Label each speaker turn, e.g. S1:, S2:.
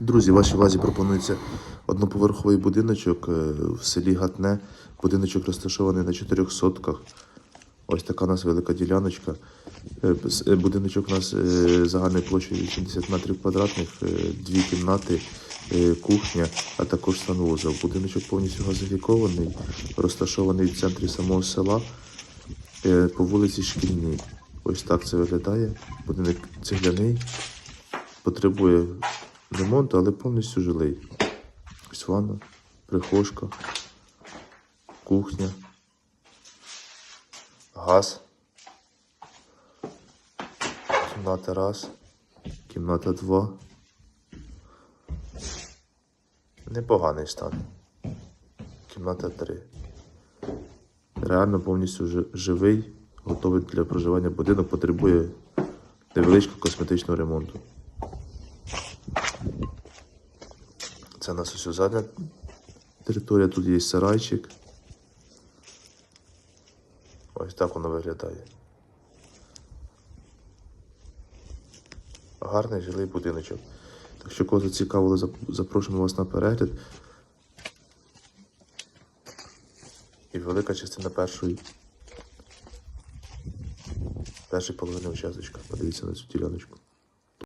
S1: Друзі, вашій увазі пропонується одноповерховий будиночок е, в селі Гатне. Будиночок розташований на чотирьох сотках. Ось така у нас велика діляночка. Е, е, Будиночок у нас загальною площею 80 метрів квадратних, дві кімнати, кухня, а також санвузол. Будиночок повністю газифікований, розташований в центрі самого села по вулиці Шкільній. Ось так це виглядає. Будинок цегляний, потребує ремонту, але повністю жилий. Ось ванна, прихожка, кухня, газ, кімната раз, кімната два. Непоганий стан. Кімната три. Реально повністю живий, готовий для проживання будинок, потребує невеличкого косметичного ремонту. Це у нас ось задня територія, тут є сарайчик. Ось так воно виглядає. Гарний жилий будиночок. Так що, кого зацікавило, запрошуємо вас на перегляд. І велика частина першої. Першої половини участочка. Подивіться на цю діляночку.